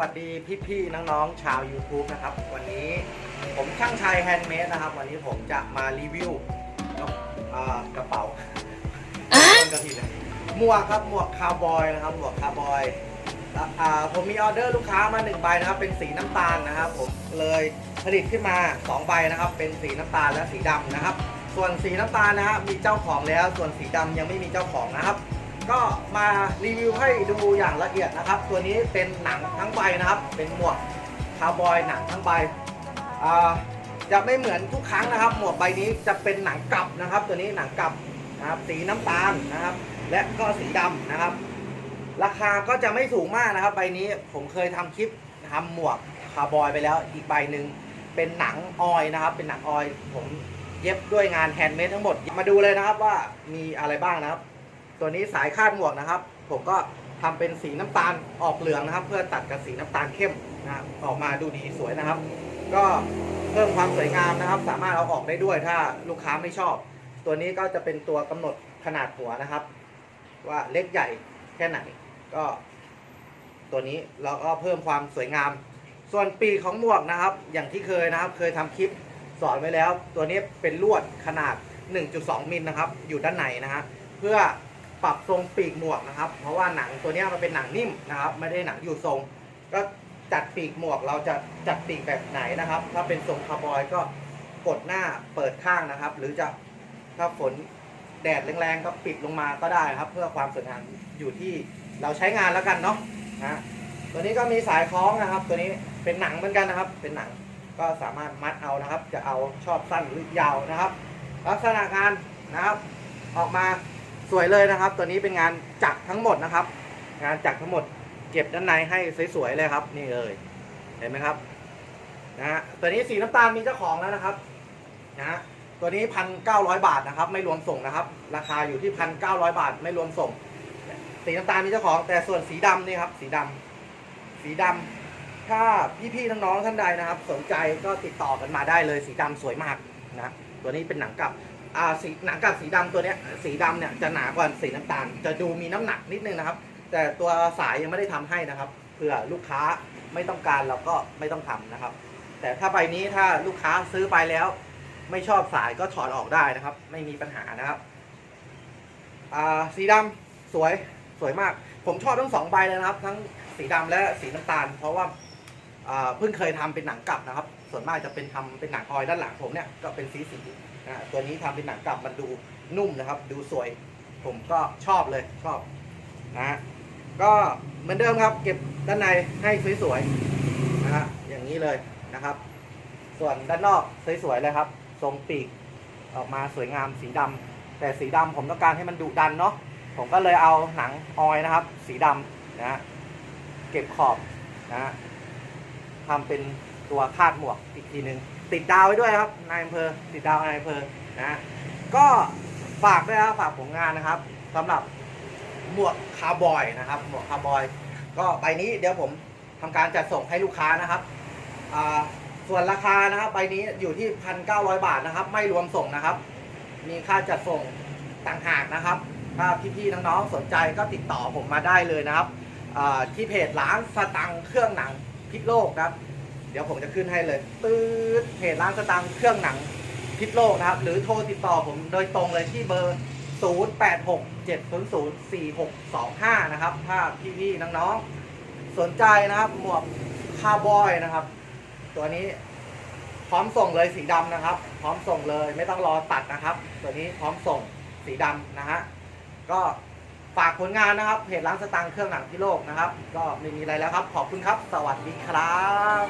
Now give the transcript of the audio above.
วัสดีครับสวัสดีพี่ๆน้องๆชาว YouTube นะครับ วันนี้ผมช่างชัยแฮนด์เมดนะครับ วันนี้ผมจะมารีวิวอ่ากระเป๋าต้นกระถิ่นเลยหมวกครับหมวกคาวบอยนะครับหมวกคาวบอยอ่าผมมีออเดอร์ลูกค้ามา1ใบนะครับ เป็นสีน้ำตาลนะครับ ผมเลยผลิตขึ้นมา2ใบนะครับ เป็นสีน้ำตาลและสีดำนะครับ ส่วนสีน้ำตาลนะครับมีเจ้าของแล้ว ส่วนสีดำยังไม่มีเจ้าของนะครับ ก็มารีวิวให้ดูอย่างละเอียดนะครับ ตัวนี้เป็นหนังทั้งใบนะครับ เป็นหมวกคาวบอยหนังทั้งใบจะไม่เหมือนทุกครั้งนะครับ หมวกใบนี้จะเป็นหนังกลับนะครับ ตัวนี้หนังกลับนะครับสีน้ำตาลนะครับ และก็สีดำนะครับ ราคาก็จะไม่สูงมากนะครับ ใบนี้ผมเคยทำคลิปทำหมวกคาวบอยไปแล้วอีกใบหนึ่งเป็นหนังออยนะครับ เป็นหนังออยผมเย็บด้วยงานแฮนด์เมดทั้งหมด มาดูเลยนะครับว่ามีอะไรบ้างนะครับ ตัวนี้สายคาดหมวกนะครับ ผมก็ทำเป็นสีน้ำตาลออกเหลืองนะครับ เพื่อตัดกับสีน้ำตาลเข้มนะครับออกมาดูดีสวยนะครับ ก็เพิ่มความสวยงามนะครับ สามารถเอาออกได้ด้วยถ้าลูกค้าไม่ชอบ ตัวนี้ก็จะเป็นตัวกำหนดขนาดหัวนะครับ ว่าเล็กใหญ่แค่ไหนก็ ตัวนี้เราก็เพิ่มความสวยงาม ส่วนปีของหมวกนะครับ อย่างที่เคยนะครับ เคยทำคลิปสอนไว้แล้ว ตัวนี้เป็นลวดขนาด 1.2 มิลนะครับ อยู่ด้านในนะฮะเพื่อ ปรับทรงปีกหมวกนะครับ เพราะว่าหนังตัวนี้มันเป็นหนังนิ่มนะครับ ไม่ได้หนังอยู่ทรง ก็จัดปีกหมวกเราจะจัดปีกแบบไหนนะครับ ถ้าเป็นทรงคาร์บอยก็กดหน้าเปิดข้างนะครับ หรือจะถ้าฝนแดดแรงๆก็ปิดลงมาก็ได้ครับ เพื่อความสวยงามอยู่ที่เราใช้งานแล้วกันเนาะนะตัวนี้ก็มีสายคล้องนะครับ ตัวนี้เป็นหนังเหมือนกันนะครับ เป็นหนังก็สามารถมัดเอานะครับ จะเอาชอบสั้นหรือยาวนะครับ ลักษณะงานนะครับ ออกมา สวยเลยนะครับ ตัวนี้เป็นงานจักทั้งหมดนะครับ งานจักทั้งหมด เก็บด้านในให้สวยๆเลยครับ นี่เลยเห็นไหมครับนะฮะตัวนี้สีน้ำตาลมีเจ้าของแล้วนะครับนะฮะตัวนี้พันเก้าร้อยบาทนะครับ ไม่รวมส่งนะครับ ราคาอยู่ที่พันเก้าร้อยบาท ไม่รวมส่ง สีน้ำตาลมีเจ้าของ แต่ส่วนสีดำนี่ครับ สีดำสีดำถ้าพี่ๆน้องๆท่านใดนะครับ สนใจก็ติดต่อกันมาได้เลย สีดำสวยมากนะ ตัวนี้เป็นหนังกลับ อ่าสีหนังกลับสีดำตัวเนี้ยสีดำเนี่ยจะหนากว่าสีน้ำตาล จะดูมีน้ำหนักนิดนึงนะครับ แต่ตัวสายยังไม่ได้ทำให้นะครับเผื่อลูกค้าไม่ต้องการเราก็ไม่ต้องทำนะครับ แต่ถ้าใบนี้ถ้าลูกค้าซื้อไปแล้ว ไม่ชอบสายก็ถอดออกได้นะครับ ไม่มีปัญหานะครับอ่าสีดำสวยสวยมาก ผมชอบทั้งสองใบเลยนะครับ ทั้งสีดำและสีน้ำตาล เพราะว่า เพิ่งเคยทำเป็นหนังกลับนะครับ ส่วนมากจะเป็นทำเป็นหนังออยด้านหลังผมเนี่ยก็เป็นสีสีนะฮะตัวนี้ทำเป็นหนังกลับมันดูนุ่มนะครับ ดูสวย ผมก็ชอบเลยชอบนะฮะก็เหมือนเดิมครับ เก็บด้านในให้สวยๆนะฮะอย่างนี้เลยนะครับ ส่วนด้านนอกสวยๆเลยครับ ทรงปีกออกมาสวยงามสีดำแต่สีดำผมต้องการให้มันดุดันเนาะผมก็เลยเอาหนังออยนะครับ สีดำนะฮะเก็บขอบนะฮะ ทำเป็นตัวคาดหมวกอีกทีหนึ่งติดดาวไว้ด้วยครับนายอำเภอติดดาวนายอำเภอนะก็ฝากด้วยครับฝากผลงานนะครับสำหรับหมวกคาร์บอยนะครับหมวกคาร์บอย ก็ใบนี้เดี๋ยวผมทำการจัดส่งให้ลูกค้านะครับส่วนราคานะครับใบนี้อยู่ที่1,900บาทนะครับ ไม่รวมส่งนะครับ มีค่าจัดส่งต่างหากนะครับถ้าพี่ๆน้องๆสนใจก็ติดต่อผมมาได้เลยนะครับที่เพจร้านสตังเครื่องหนัง พิษโลกนะครับ เดี๋ยวผมจะขึ้นให้เลยตืดเพจร้านสตังค์เครื่องหนังพิษโลกนะครับ หรือโทรติดต่อผมโดยตรงเลยที่เบอร์ 0867004625 นะครับ ถ้าพี่ๆน้องๆสนใจนะครับหมวกคาร์บอยนะครับ ตัวนี้พร้อมส่งเลยสีดำนะครับ พร้อมส่งเลยไม่ต้องรอตัดนะครับ ตัวนี้พร้อมส่งสีดำนะฮะก็ ฝากผลงานนะครับเพจล้างสตางค์เครื่องหนังพิโลกนะครับ ก็ไม่มีอะไรแล้วครับ ขอบคุณครับ สวัสดีครับ